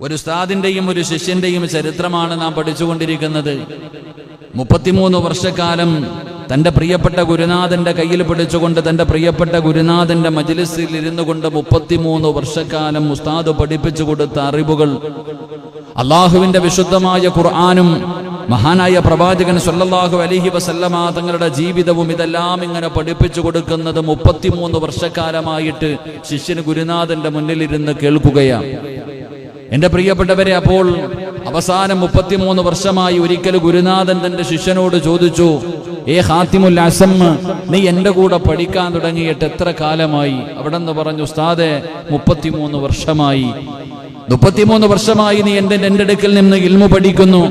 ഒരു ഉസ്താദിന്റെയും ഒരു ശിഷ്യന്റെയും ചരിത്രമാണ് നാം പഠിച്ചുകൊണ്ടിരിക്കുന്നത്. മുപ്പത്തിമൂന്ന് വർഷക്കാലം തന്റെ പ്രിയപ്പെട്ട ഗുരുനാഥന്റെ കയ്യിൽ പിടിച്ചുകൊണ്ട് തന്റെ പ്രിയപ്പെട്ട ഗുരുനാഥന്റെ മജിലിസിൽ ഇരുന്നു കൊണ്ട് മുപ്പത്തിമൂന്ന് വർഷക്കാലം ഉസ്താദ് പഠിപ്പിച്ചു കൊടുത്ത അറിവുകൾ അള്ളാഹുവിന്റെ വിശുദ്ധമായ ഖുർആാനും മഹാനായ പ്രവാചകൻ സല്ലല്ലാഹു അലൈഹി വസല്ലമ തങ്ങളുടെ ജീവിതവും ഇതെല്ലാം ഇങ്ങനെ പഠിപ്പിച്ചു കൊടുക്കുന്നത് മുപ്പത്തിമൂന്ന് വർഷക്കാലമായിട്ട് ശിഷ്യന് ഗുരുനാഥന്റെ മുന്നിലിരുന്ന് കേൾക്കുകയാണ്. എന്റെ പ്രിയപ്പെട്ടവരെ അപ്പോൾ അവസാനം മുപ്പത്തിമൂന്ന് വർഷമായി ഒരിക്കൽ ഗുരുനാഥൻ തന്റെ ശിഷ്യനോട് ചോദിച്ചു ഏ ഹാത്തിമുൽ അസം നീ എന്റെ കൂടെ പഠിക്കാൻ തുടങ്ങിയിട്ട് എത്ര കാലമായി? അവിടെ നിന്ന് പറഞ്ഞു ഉസ്താദെ മുപ്പത്തിമൂന്ന് വർഷമായി. മുപ്പത്തിമൂന്ന് വർഷമായി നീ എന്റെ എന്റെ അടുക്കൽ നിന്ന് ഇൽമു പഠിക്കുന്നു.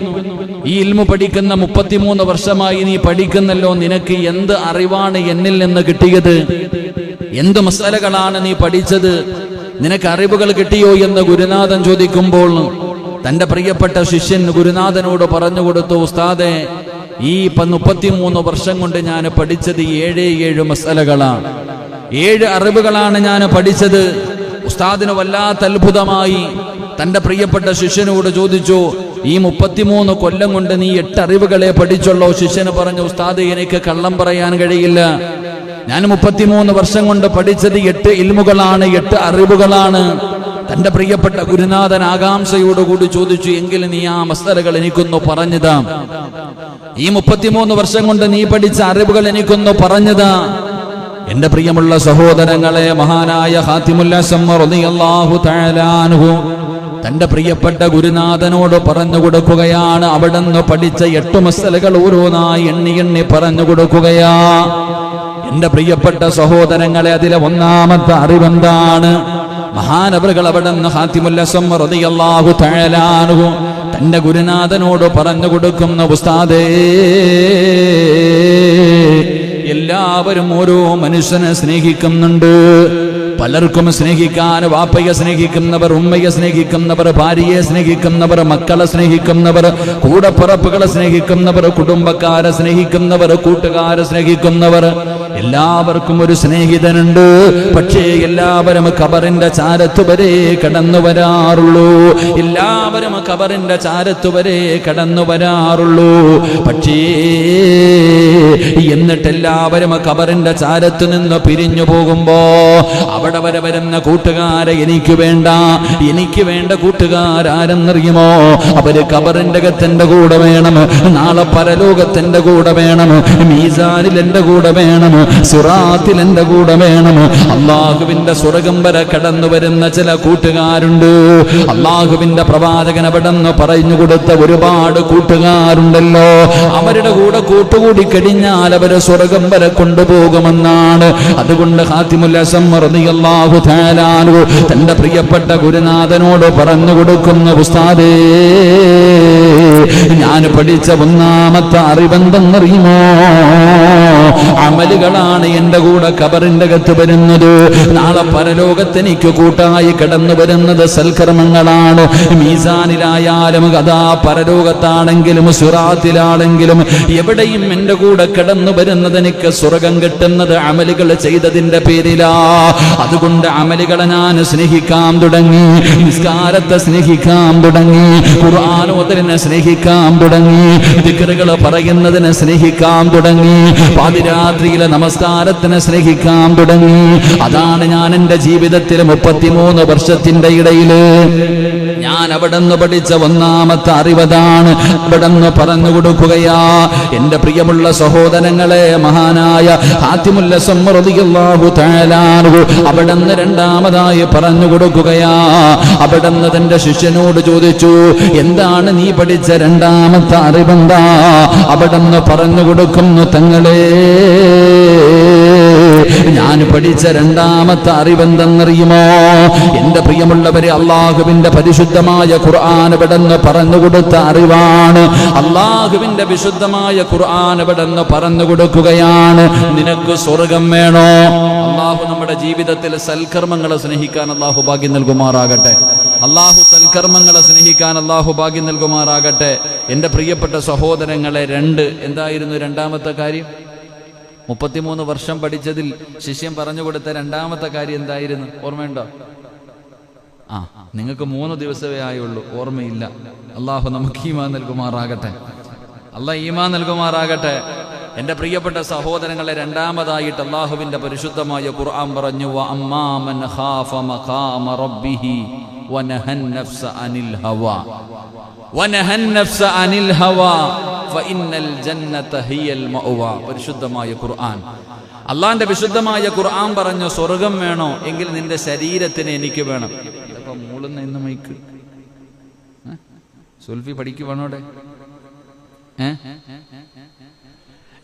ഈ ഇൽമു പഠിക്കുന്ന മുപ്പത്തിമൂന്ന് വർഷമായി നീ പഠിക്കുന്നല്ലോ നിനക്ക് എന്ത് അറിവാണ് എന്നിൽ നിന്ന് കിട്ടിയത്? എന്ത് മസാലകളാണ് നീ പഠിച്ചത്? നിനക്ക് അറിവുകൾ കിട്ടിയോ എന്ന് ഗുരുനാഥൻ ചോദിക്കുമ്പോൾ തന്റെ പ്രിയപ്പെട്ട ശിഷ്യൻ ഗുരുനാഥനോട് പറഞ്ഞു കൊടുത്തു ഉസ്താദെ ഈ മുപ്പത്തിമൂന്ന് വർഷം കൊണ്ട് ഞാൻ പഠിച്ചത് ഏഴ് ഏഴ് മസലകളാണ്. ഏഴ് അറിവുകളാണ് ഞാൻ പഠിച്ചത്. ഉസ്താദിന് വല്ലാത്ത അത്ഭുതമായി തന്റെ പ്രിയപ്പെട്ട ശിഷ്യനോട് ചോദിച്ചു ഈ മുപ്പത്തിമൂന്ന് കൊല്ലം കൊണ്ട് നീ എട്ട് അറിവുകളെ പഠിച്ചുള്ളോ? ശിഷ്യന് പറഞ്ഞു ഉസ്താദ് എനിക്ക് കള്ളം പറയാൻ കഴിയില്ല. ഞാൻ മുപ്പത്തിമൂന്ന് വർഷം കൊണ്ട് പഠിച്ചത് എട്ട് ഇൽമുകളാണ് എട്ട് അറിവുകളാണ്. തന്റെ പ്രിയപ്പെട്ട ഗുരുനാഥൻ ആകാംക്ഷയോടുകൂടി ചോദിച്ചു എങ്കിൽ നീ ആ മസ്തലകൾ എനിക്കൊന്ന് പറഞ്ഞതാ. ഈ മുപ്പത്തിമൂന്ന് വർഷം കൊണ്ട് നീ പഠിച്ച അറിവുകൾ എനിക്കൊന്ന് പറഞ്ഞതാ. എന്റെ പ്രിയമുള്ള സഹോദരങ്ങളെ മഹാനായ ഹാത്തിമുല്ലാഹു തന്റെ പ്രിയപ്പെട്ട ഗുരുനാഥനോട് പറഞ്ഞു കൊടുക്കുകയാണ്. അവിടെ നിന്ന് പഠിച്ച എട്ട് മസലകൾ ഓരോന്നായി എണ്ണി എണ്ണി പറഞ്ഞു കൊടുക്കുകയാ. എന്റെ പ്രിയപ്പെട്ട സഹോദരങ്ങളെ അതിലെ ഒന്നാമത്തെ അറിവെന്താണ്? മഹാനവറുകൾ അവിടെ നിന്ന് ഹാത്തിമുല്ലാഹു തഴലാനുഹു തന്റെ ഗുരുനാഥനോട് പറഞ്ഞു കൊടുക്കുന്ന ഉസ്താദേ എല്ലാവരും ഓരോ മനുഷ്യനെ സ്നേഹിക്കുന്നുണ്ട്. പലർക്കും സ്നേഹിക്കാൻ വാപ്പയെ സ്നേഹിക്കുന്നവർ ഉമ്മയെ സ്നേഹിക്കുന്നവർ ഭാര്യയെ സ്നേഹിക്കുന്നവർ മക്കളെ സ്നേഹിക്കുന്നവർ കൂടപ്പിറപ്പുകളെ സ്നേഹിക്കുന്നവർ കുടുംബക്കാരെ സ്നേഹിക്കുന്നവർ കൂട്ടുകാരെ സ്നേഹിക്കുന്നവർ എല്ലാവർക്കും ഒരു സ്നേഹിതനുണ്ട്. പക്ഷേ എല്ലാവരും കബറിന്റെ ചാരത്തു വരെ കടന്നു വരാറുള്ളൂ. എല്ലാവരും കബറിന്റെ ചാരത്തു വരെ കടന്നു വരാറുള്ളൂ. പക്ഷേ എന്നിട്ട് എല്ലാവരും കബറിന്റെ ചാരത്ത് നിന്ന് പിരിഞ്ഞു പോകുമ്പോ അവിടെ വരെ വരുന്ന കൂട്ടുകാരെ എനിക്ക് വേണ്ട. എനിക്ക് വേണ്ട കൂട്ടുകാരാരെന്നറിയുമോ? അവർ കബറിന്റെ കത്തിന്റെ കൂടെ വേണം. നാളെ പരലോകത്തിന്റെ കൂടെ വേണം. മീസാനിൽ എന്റെ കൂടെ വേണം. സുറാത്തിൽ എന്റെ കൂടെ വേണം അള്ളാഹുവിന്റെ സ്വർഗം വരെ കടന്നു വരുന്ന ചില കൂട്ടുകാരുണ്ട്. അള്ളാഹുവിന്റെ പ്രവാചകൻ അവിടെ പറഞ്ഞു കൊടുത്ത ഒരുപാട് കൂട്ടുകാരുണ്ടല്ലോ. അവരുടെ കൂടെ കൂട്ടുകൂടി കഴിഞ്ഞാൽ അവരെ സ്വർഗം വരെ കൊണ്ടുപോകുമെന്നാണ്. അതുകൊണ്ട് തന്റെ പ്രിയപ്പെട്ട ഗുരുനാഥനോട് പറഞ്ഞു കൊടുക്കുന്ന ഉസ്താദേ ഞാൻ പഠിച്ച ഒന്നാമത്തെ അറിവെന്തെന്നറിയുമോ? അമലുകളാണ് എന്റെ കൂടെ കബറിന്റെ അകത്ത് വരുന്നത്. നാളെ പരലോകത്ത് എനിക്ക് കൂട്ടായി കടന്നു വരുന്നത് സൽക്കർമ്മങ്ങളാണ്. മീസാനിലായാലും കഥാ പരലോകത്താണെങ്കിലും സുറാത്തിലാണെങ്കിലും എവിടെയും എന്റെ കൂടെ കടന്നു വരുന്നത് എനിക്ക് സ്വർഗം കിട്ടുന്നത് അമലുകൾ ചെയ്തതിന്റെ പേരിലാ. അതുകൊണ്ട് അമലുകളെ ഞാൻ സ്നേഹിക്കാൻ തുടങ്ങി നിസ്കാരത്തെ സ്നേഹിക്കാൻ തുടങ്ങി ഖുർആാനോദരനെ സ്നേഹിക്കാൻ തുടങ്ങി ദിക്കറുകൾ പറയുന്നതിനെ സ്നേഹിക്കാൻ തുടങ്ങി പാതിരാത്രിയിലെ നമസ്കാരത്തിനെ സ്നേഹിക്കാൻ തുടങ്ങി. അതാണ് ഞാൻ എന്റെ ജീവിതത്തിൽ മുപ്പത്തിമൂന്ന് വർഷത്തിന്റെ ഇടയിൽ ഞാൻ അവിടെ നിന്ന് പഠിച്ച ഒന്നാമത്തെ അറിവതാണ്. അവിടെ നിന്ന് പറഞ്ഞു കൊടുക്കുകയാ എന്റെ പ്രിയമുള്ള സഹോദരങ്ങളെ മഹാനായ ആദ്യമുല്ല സമ്മറിയാഹു തേലാനു അവിടെ നിന്ന് രണ്ടാമതായി പറഞ്ഞു കൊടുക്കുകയാ അവിടെ നിന്ന് തന്റെ ശിഷ്യനോട് ചോദിച്ചു എന്താണ് നീ പഠിച്ച രണ്ടാമത്തെ അറിവെന്താ? അവിടെ നിന്ന് പറഞ്ഞു കൊടുക്കുന്നു തങ്ങളെ. ഞാൻ പഠിച്ച രണ്ടാമത്തെ അറിവെന്തെന്നറിയുമോ? എന്റെ പ്രിയമുള്ളവരെ അള്ളാഹുവിന്റെ പരിശുദ്ധമായ ഖുർആൻ ഇവിടെന്ന് പറഞ്ഞു കൊടുത്ത അറിവാണ്. അള്ളാഹുവിന്റെ വിശുദ്ധമായ ഖുർആൻ ഇവിടെന്ന് പറഞ്ഞു കൊടുക്കുകയാണ്. നിനക്ക് സ്വർഗം വേണോ? അള്ളാഹു നമ്മുടെ ജീവിതത്തിൽ സൽക്കർമ്മങ്ങളെ സ്നേഹിക്കാൻ അള്ളാഹു ഭാഗ്യം നൽകുമാറാകട്ടെ. അള്ളാഹു സൽക്കർമ്മങ്ങളെ സ്നേഹിക്കാൻ അള്ളാഹു ഭാഗ്യം നൽകുമാറാകട്ടെ. എന്റെ പ്രിയപ്പെട്ട സഹോദരങ്ങളെ രണ്ട്. എന്തായിരുന്നു രണ്ടാമത്തെ കാര്യം? മുപ്പത്തിമൂന്ന് വർഷം പഠിച്ചതിൽ ശിഷ്യൻ പറഞ്ഞു കൊടുത്ത രണ്ടാമത്തെ കാര്യം എന്തായിരുന്നു? ഓർമ്മയുണ്ടോ? ആ നിങ്ങൾക്ക് മൂന്ന് ദിവസമേ ആയുള്ളൂ. ഓർമ്മയില്ല. അള്ളാഹു നമുക്ക് ഈമാൻ നൽകുമാറാകട്ടെ. അള്ളാഹ് ഈമാൻ നൽകുമാറാകട്ടെ. എന്റെ പ്രിയപ്പെട്ട സഹോദരങ്ങളെ രണ്ടാമതായിട്ട് അള്ളാഹുവിന്റെ പരിശുദ്ധമായ ഖുർആൻ പറഞ്ഞു "വ അമ്മാമൻ ഖാഫ മഖാമ റബ്ബിഹി വനഹൻ നഫ്സ അനിൽ ഹവാ. പരിശുദ്ധമായ ഖുർആൻ. അള്ളാന്റെ വിശുദ്ധമായ ഖുർആൻ പറഞ്ഞു സ്വർഗം വേണോ? എങ്കിൽ നിന്റെ ശരീരത്തിന് എനിക്ക് വേണം. മൂളുന്ന മൈക്ക്? സുൽഫി പഠിക്കുവാണോടെ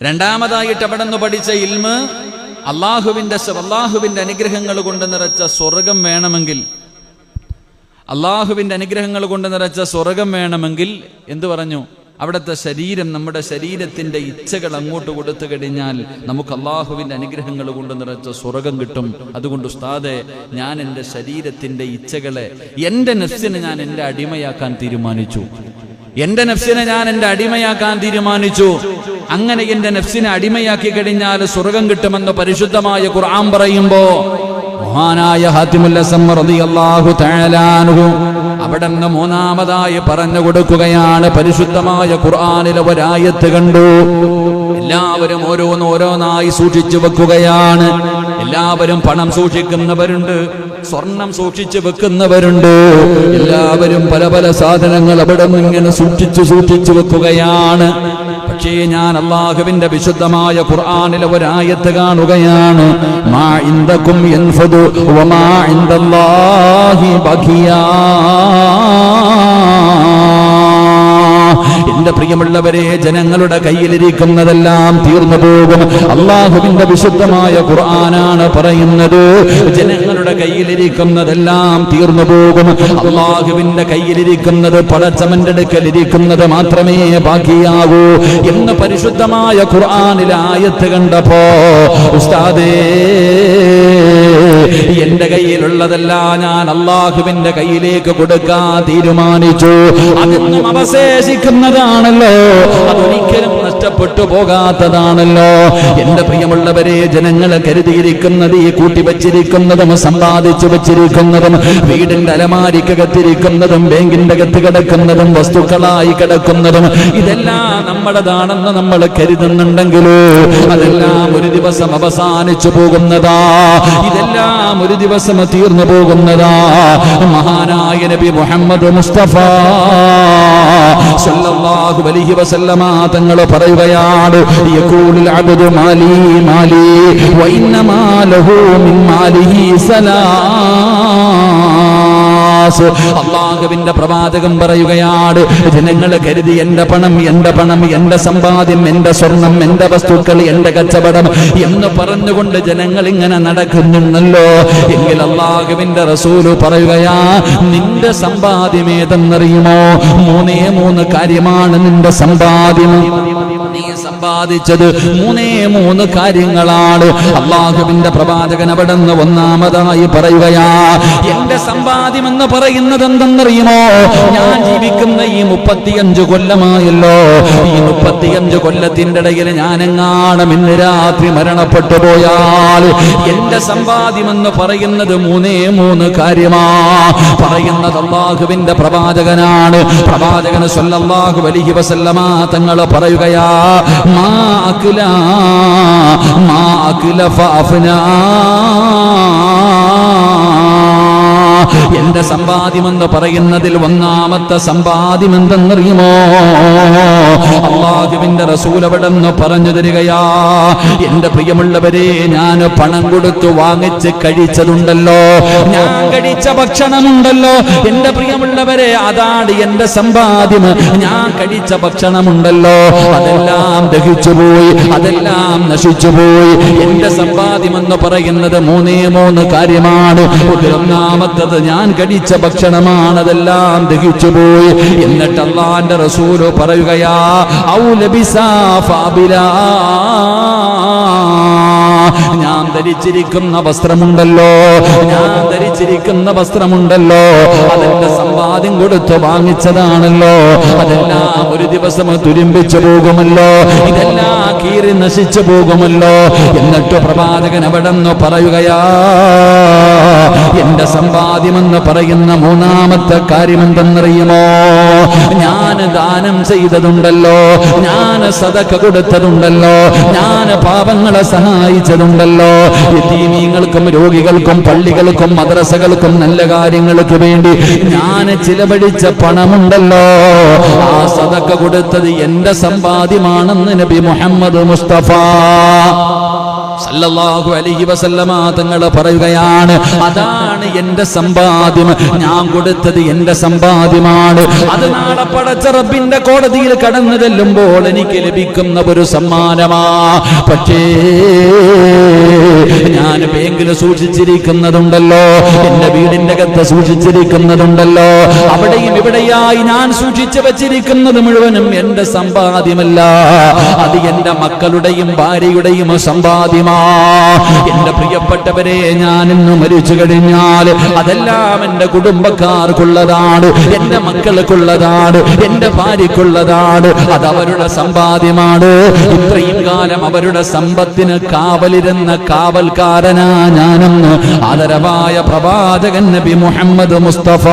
രണ്ടാമതായിട്ട് അവിടെ നിന്ന് പഠിച്ച ഇൽമ്? അള്ളാഹുവിന്റെ അള്ളാഹുവിന്റെ അനുഗ്രഹങ്ങൾ കൊണ്ട് നിറച്ച സ്വർഗം വേണമെങ്കിൽ അള്ളാഹുവിന്റെ അനുഗ്രഹങ്ങൾ കൊണ്ട് നിറച്ച സ്വർഗം വേണമെങ്കിൽ എന്തു പറഞ്ഞു? അവിടുത്തെ ശരീരം നമ്മുടെ ശരീരത്തിന്റെ ഇച്ഛകൾ അങ്ങോട്ട് കൊടുത്തു കഴിഞ്ഞാൽ നമുക്ക് അള്ളാഹുവിന്റെ അനുഗ്രഹങ്ങൾ കൊണ്ട് നിറച്ച സ്വർഗം കിട്ടും. അതുകൊണ്ട് ഉസ്താദെ ഞാൻ എന്റെ ശരീരത്തിന്റെ ഇച്ഛകളെ എന്റെ നെഫ്സിനെ ഞാൻ എന്റെ അടിമയാക്കാൻ തീരുമാനിച്ചു. എന്റെ നെഫ്സിനെ ഞാൻ എന്റെ അടിമയാക്കാൻ തീരുമാനിച്ചു. അങ്ങനെ എന്റെ നെഫ്സിനെ അടിമയാക്കി കഴിഞ്ഞാൽ സ്വർഗം കിട്ടുമെന്ന് പരിശുദ്ധമായ ഖുർആൻ പറയുമ്പോ മഹാനായ ഹാത്തിമുൽ അസം റളിയല്ലാഹു അവിടെ നിന്ന് മൂന്നാമതായി പറഞ്ഞു കൊടുക്കുകയാണ്. പരിശുദ്ധമായ ഖുർആനിലെ ഒരായത്ത് കണ്ടു. എല്ലാവരും ഓരോന്ന് ഓരോന്നായി സൂക്ഷിച്ചു വെക്കുകയാണ്. എല്ലാവരും പണം സൂക്ഷിക്കുന്നവരുണ്ട് സ്വർണം സൂക്ഷിച്ചു വെക്കുന്നവരുണ്ട്. എല്ലാവരും പല പല സാധനങ്ങൾ അവിടെ നിന്ന് ഇങ്ങനെ സൂക്ഷിച്ചു സൂക്ഷിച്ചു വെക്കുകയാണ്. പക്ഷേ ഞാൻ അള്ളാഹുവിന്റെ വിശുദ്ധമായ ഖുർആാനിലെ ഒരായത്ത് കാണുകയാണ്. മാ വമാ ഇൻദല്ലാഹി എന്റെ പ്രിയമുള്ളവരെ ജനങ്ങളുടെ കയ്യിലിരിക്കുന്നതെല്ലാം തീർന്നു പോകും. അള്ളാഹുവിന്റെ വിശുദ്ധമായ ഖുർആനാണ് പറയുന്നത്. ജനങ്ങളുടെ കയ്യിലിരിക്കുന്നതെല്ലാം തീർന്നു പോകും. അള്ളാഹുവിന്റെ കയ്യിലിരിക്കുന്നത് പടച്ചവന്റെ അടുക്കലിരിക്കുന്നത് മാത്രമേ ബാക്കിയാകൂ എന്ന് പരിശുദ്ധമായ ഖുർആനിലെ ആയത്ത് കണ്ടപ്പോ ഉസ്താദേ എന്റെ കയ്യിലുള്ളതെല്ലാം ഞാൻ അള്ളാഹുവിന്റെ കയ്യിലേക്ക് കൊടുക്കാൻ തീരുമാനിച്ചു. അതൊന്നും അവശേഷിക്കുന്നതാണല്ലോ അതൊരിക്കലും നഷ്ടപ്പെട്ടു പോകാത്തതാണല്ലോ. എന്റെ പ്രിയമുള്ളവരെ ജനങ്ങളെ കരുതിയിരിക്കുന്നത് ഈ കൂട്ടി വച്ചിരിക്കുന്നതും സമ്പാദിച്ചു വച്ചിരിക്കുന്നതും വീടിന്റെ അലമാരിക്കകത്തിരിക്കുന്നതും ബാങ്കിന്റെ അകത്ത് കിടക്കുന്നതും വസ്തുക്കളായി കിടക്കുന്നതും ഇതെല്ലാം നമ്മുടേതാണെന്ന് നമ്മൾ കരുതുന്നുണ്ടെങ്കിലോ? അതെല്ലാം ഒരു ദിവസം അവസാനിച്ചു പോകുന്നതാ. ഇതെല്ലാം ഒരു ദിവസം തീർന്നു പോകുന്നതാ. മഹാനായ നബി മുഹമ്മദ് മുസ്തഫ സല്ലല്ലാഹു അലൈഹി വസല്ലമ തങ്ങൾ പറയുകയാണ് യഖൂലുൽ അബ്ദു മാലി മാലി വ ഇന്നമാ ലഹു മിൻ മാലിഹി സലാസ് അള്ളാഹുവിന്റെ പ്രവാചകം പറയുകയാണ് ജനങ്ങൾ കരുതി എന്റെ പണം എന്റെ പണം എന്റെ സമ്പാദ്യം എന്റെ സ്വർണം എന്റെ വസ്തുക്കൾ എന്റെ കച്ചവടം എന്ന് പറഞ്ഞുകൊണ്ട് ജനങ്ങൾ ഇങ്ങനെ നടക്കുന്നുണ്ടല്ലോ. എങ്കിൽ അള്ളാഹുവിന്റെ റസൂൽ പറയുകയാ നിന്റെ സമ്പാദ്യം ഏതെന്നറിയുമോ? മൂന്നേ മൂന്ന് കാര്യമാണ് നിന്റെ സമ്പാദ്യം. നീ സമ്പാദിച്ചത് മൂന്നേ മൂന്ന് കാര്യങ്ങളാണ്. അള്ളാഹുവിന്റെ പ്രവാചകൻ അവിടെ നിന്ന് ഒന്നാമതായി പറയുകയാ എന്റെ സമ്പാദ്യം എന്ന് പറയുന്നത് എന്തെന്നറിയുമോ ഞാൻ ജീവിക്കുന്ന ഈ മുപ്പത്തിയഞ്ച് കൊല്ലമായല്ലോ. ഈ മുപ്പത്തിയഞ്ച് കൊല്ലത്തിന്റെ ഇടയിൽ ഞാൻ ഞാനെങ്ങാണം ഇന്ന് രാത്രി മരണപ്പെട്ടു പോയാൽ? എന്റെ സമ്പാദ്യം എന്ന് പറയുന്നത് മൂന്നേ മൂന്ന് കാര്യമാ. പറയുന്നത് അള്ളാഹുവിന്റെ പ്രവാചകനാണ്. പ്രവാചകന് സല്ലല്ലാഹു അലൈഹി വസല്ലമാ തങ്ങൾ പറയുകയാ മാ അക്ല മാ എന്റെ സമ്പാദ്യമെന്ന് പറയുന്നതിൽ ഒന്നാമത്തെ സമ്പാദ്യം എന്തെന്നറിയുമോ അള്ളാഹുവിന്റെ റസൂൽ പറഞ്ഞു തരികയാ എന്റെ പ്രിയമുള്ളവരെ ഞാൻ പണം കൊടുത്തു വാങ്ങിച്ച് കഴിച്ചതുണ്ടല്ലോ. ഞാൻ കഴിച്ച ഭക്ഷണമുണ്ടല്ലോ. എന്റെ പ്രിയമുള്ളവരെ അതാണ് എന്റെ സമ്പാദ്യം. ഞാൻ കഴിച്ച ഭക്ഷണമുണ്ടല്ലോ. അതെല്ലാം ദഹിച്ചുപോയി അതെല്ലാം നശിച്ചുപോയി എന്റെ സമ്പാദ്യം എന്ന് പറയുന്നത് മൂന്നേ മൂന്ന് കാര്യമാണ്. ഒന്നാമത്തത് ഞാൻ കഴിച്ച ഭക്ഷണമാണ് അതെല്ലാം ദഹിച്ചുപോയി എന്നിട്ട് അള്ളാന്റെ റസൂൽ പറയുകയാ ഔ ഞാൻ ധരിച്ചിരിക്കുന്ന വസ്ത്രമുണ്ടല്ലോ. ഞാൻ ധരിച്ചിരിക്കുന്ന വസ്ത്രമുണ്ടല്ലോ. അതെന്റെ സമ്പാദ്യം കൊടുത്തു വാങ്ങിച്ചതാണല്ലോ. അതെല്ലാം ഒരു ദിവസം തുരുമ്പിച്ചു പോകുമല്ലോ. ഇതെല്ലാം കീറി നശിച്ചു പോകുമല്ലോ. എന്നിട്ട് പ്രവാചകൻ അവിടെ നിന്ന് പറയുകയാ? എന്റെ സമ്പാദ്യമെന്ന് പറയുന്ന മൂന്നാമത്തെ കാര്യം എന്തെന്നറിയുമോ ഞാൻ ദാനം ചെയ്തതുണ്ടല്ലോ. ഞാൻ സതക്ക കൊടുത്തതുണ്ടല്ലോ. ഞാൻ പാപങ്ങളെ സഹായിച്ചതുണ്ടല്ലോ. രോഗികൾക്കും പള്ളികൾക്കും മദ്രസകൾക്കും നല്ല കാര്യങ്ങൾക്ക് വേണ്ടി ഞാൻ ചിലവഴിച്ച പണമുണ്ടല്ലോ. ആ സതക്ക കൊടുത്തത് എന്റെ സമ്പാദ്യമാണെന്ന് നബി മുഹമ്മദ് മുസ്തഫ. സല്ലല്ലാഹു അലൈഹി വസല്ലമ തങ്ങൾ പറയുകയാണ് അതാണ് എന്റെ സമ്പാദ്യം. ഞാൻ കൊടുത്തത് എന്റെ സമ്പാദ്യമാണ്. അത് നാളെ പടച്ച റബ്ബിന്റെ കോടതിയിൽ കടന്നു ചെല്ലുമ്പോൾ എനിക്ക് ലഭിക്കുന്ന ഒരു സമ്മാനമാ. പക്ഷേ ഞാൻ ബാങ്കിൽ സൂക്ഷിച്ചിരിക്കുന്നതുണ്ടല്ലോ. എന്റെ വീടിന്റെ അകത്ത് സൂക്ഷിച്ചിരിക്കുന്നതുണ്ടല്ലോ. അവിടെയും ഇവിടെയായി ഞാൻ സൂക്ഷിച്ചു വച്ചിരിക്കുന്നത് മുഴുവനും എന്റെ സമ്പാദ്യമല്ല. അത് എന്റെ മക്കളുടെയും ഭാര്യയുടെയും സമ്പാദ്യമാ. എന്റെ പ്രിയപ്പെട്ടവരെ ഞാൻ ഇന്ന് മരിച്ചു കഴിഞ്ഞാൽ അതെല്ലാം എന്റെ കുടുംബക്കാർക്കുള്ളതാണ് എന്റെ മക്കൾക്കുള്ളതാണ് എന്റെ ഭാര്യക്കുള്ളതാണ് അത് അവരുടെ സമ്പാദ്യമാണ്. ഇത്രയും കാലം അവരുടെ സമ്പത്തിന് കാവലിരുന്ന കാവൽക്കാരനാ ഞാനെന്ന് ആദരവായ പ്രവാചകൻ നബി മുഹമ്മദ് മുസ്തഫ.